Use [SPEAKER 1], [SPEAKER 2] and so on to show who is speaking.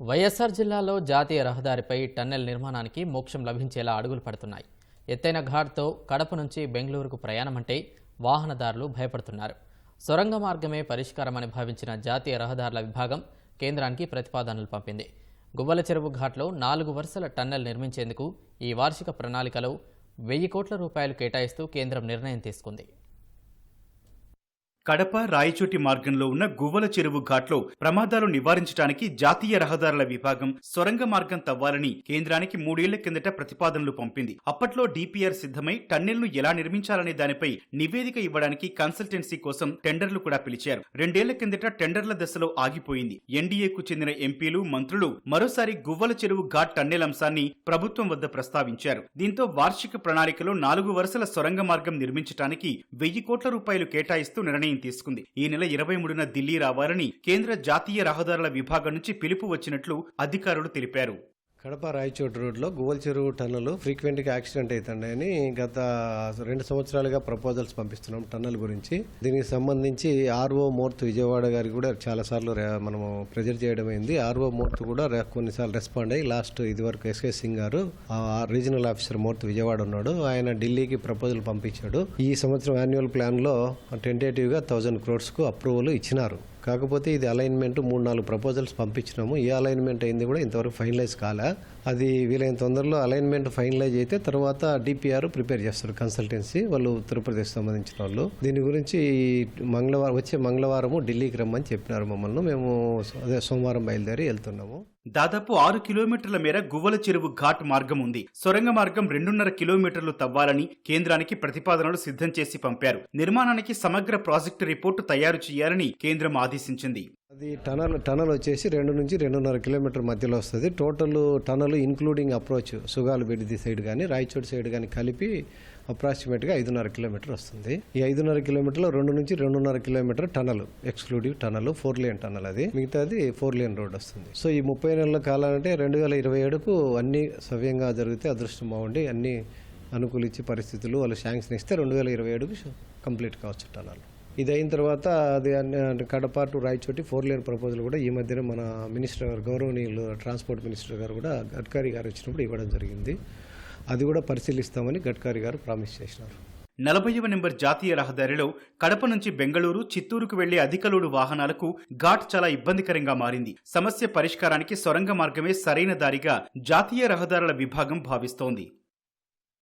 [SPEAKER 1] వైఎస్ఆర్ జిల్లాలో జాతీయ రహదారిపై టన్నెల్ నిర్మాణానికి మోక్షం లభించేలా అడుగులు పడుతున్నాయి. ఎత్తైన ఘాట్తో కడప నుంచి బెంగళూరుకు ప్రయాణం అంటే వాహనదారులు భయపడుతున్నారు. సొరంగ మార్గమే పరిష్కారమని భావించిన జాతీయ రహదారుల విభాగం కేంద్రానికి ప్రతిపాదనలు పంపింది. గువ్వల చెరువు ఘాట్లో నాలుగు వరుసల టన్నెల్ నిర్మించేందుకు ఈ వార్షిక ప్రణాళికలో వెయ్యి కోట్ల రూపాయలు కేటాయిస్తూ కేంద్రం నిర్ణయం తీసుకుంది.
[SPEAKER 2] కడప రాయచోటి మార్గంలో ఉన్న గువ్వల చెరువు ఘాట్లో ప్రమాదాలు నివారించడానికి జాతీయ రహదారుల విభాగం సొరంగ మార్గం తవ్వాలని కేంద్రానికి మూడేళ్ళ కిందట ప్రతిపాదనలు పంపింది. అప్పట్లో డిపిఆర్ సిద్ధమై టన్నెల్ను ఎలా నిర్మించాలనే దానిపై నివేదిక ఇవ్వడానికి కన్సల్టెన్సీ కోసం టెండర్లు కూడా పిలిచారు. రెండేళ్ళ కిందట టెండర్ల దశలో ఆగిపోయింది. ఎన్డీఏకు చెందిన ఎంపీలు మంత్రులు మరోసారి గువ్వల చెరువు ఘాట్ టన్నెల్ అంశాన్ని ప్రభుత్వం వద్ద ప్రస్తావించారు. దీంతో వార్షిక ప్రణాళికలో నాలుగు వరుసల సొరంగ మార్గం నిర్మించడానికి వెయ్యి కోట్ల రూపాయలు కేటాయిస్తూ నిర్ణయం తీసుకుంది. ఈ నెల ఇరవై మూడున ఢిల్లీ రావాలని కేంద్ర జాతీయ రహదారుల విభాగం నుంచి పిలుపు వచ్చినట్లు అధికారులు తెలిపారు.
[SPEAKER 3] కడప రాయచోటు రోడ్లో గువ్వల చెరువు టన్నల్ ఫ్రీక్వెంట్గా యాక్సిడెంట్ అని గత రెండు సంవత్సరాలుగా ప్రపోజల్స్ పంపిస్తున్నాం టన్నల్ గురించి. దీనికి సంబంధించి ఆర్ఓ మూర్తి విజయవాడ గారికి కూడా చాలాసార్లు సార్లు మనము ప్రెజర్ చేయడం అయింది. ఆర్ఓ మూర్తి కూడా కొన్నిసార్లు రెస్పాండ్ అయ్యి లాస్ట్ ఇది వరకు ఎస్కే సింగ్ గారు ఆ రీజనల్ ఆఫీసర్ మూర్తి విజయవాడ ఉన్నాడు. ఆయన ఢిల్లీకి ప్రపోజల్ పంపించాడు. ఈ సంవత్సరం యాన్యువల్ ప్లాన్లో టెంటేటివ్గా థౌజండ్ క్రోడ్స్కు అప్రూవల్ ఇచ్చినారు. కాకపోతే ఇది అలైన్మెంట్ మూడు నాలుగు ప్రపోజల్స్ పంపించినాము. ఏ అలైన్మెంట్ అయింది కూడా ఇంతవరకు ఫైనలైజ్ కాలే. అది వీలైన తొందరలో అలైన్మెంట్ ఫైనలైజ్ అయితే తర్వాత డిపిఆర్ ప్రిపేర్ చేస్తారు కన్సల్టెన్సీ వాళ్ళు ఉత్తరప్రదేశ్ సంబంధించిన వాళ్ళు. దీని గురించి మంగళవారం వచ్చే మంగళవారము ఢిల్లీకి రమ్మని చెప్పినారు మమ్మల్ని. మేము అదే సోమవారం బయలుదేరి వెళ్తున్నాము.
[SPEAKER 2] దాదాపు ఆరు కిలోమీటర్ల మేర గువ్వల చెరువు ఘాట్ మార్గం ఉంది. సొరంగ మార్గం రెండున్నర కిలోమీటర్లు తవ్వాలని కేంద్రానికి ప్రతిపాదనలు సిద్ధం చేసి పంపారు. నిర్మాణానికి సమగ్ర ప్రాజెక్టు రిపోర్టు తయారు చేయాలని కేంద్రం ఆదేశించింది.
[SPEAKER 3] అది టనల్ టనల్ వచ్చేసి రెండు నుంచి రెండున్నర కిలోమీటర్ మధ్యలో వస్తుంది. టోటల్ టనల్ ఇన్క్లూడింగ్ అప్రోచ్ సుగాలు బిడిది సైడ్ కానీ రాయచోటి సైడ్ కానీ కలిపి అప్రాక్సిమేట్గా ఐదున్నర కిలోమీటర్ వస్తుంది. ఈ ఐదున్నర కిలోమీటర్లో రెండు నుంచి రెండున్నర kilometre tunnel exclusive tunnel four lane tunnel అది. మిగతాది ఫోర్ లేన్ రోడ్ వస్తుంది. సో ఈ ముప్పై నెలల కాలం అంటే రెండు వేల ఇరవై ఏడుకు అన్ని సవ్యంగా జరిగితే అదృష్టం బాగుండి అన్ని అనుకూలించే పరిస్థితులు వాళ్ళు శాంక్షన్ ఇస్తే రెండు వేల ఇరవై ఏడుకు కంప్లీట్ కావచ్చు టనల్. ఇది అయిన తర్వాత అది Kadapa to Rayachoti four lane proposal కూడా ఈ మధ్యన మన మినిస్టర్ గారు గౌరవనీయులు ట్రాన్స్పోర్ట్ మినిస్టర్ గారు కూడా గడ్కారీ గారు వచ్చినప్పుడు ఇవ్వడం జరిగింది. అది కూడా పరిశీలిస్తామని గడ్కారీ గారు ప్రామిస్ చేసినారు.
[SPEAKER 2] నలభైవ నెంబర్ జాతీయ రహదారిలో కడప నుంచి బెంగళూరు చిత్తూరుకు వెళ్ళే అధిక లోడు వాహనాలకు ఘాట్ చాలా ఇబ్బందికరంగా మారింది. సమస్య పరిష్కారానికి సొరంగ మార్గమే సరైన దారిగా జాతీయ రహదారుల విభాగం భావిస్తోంది.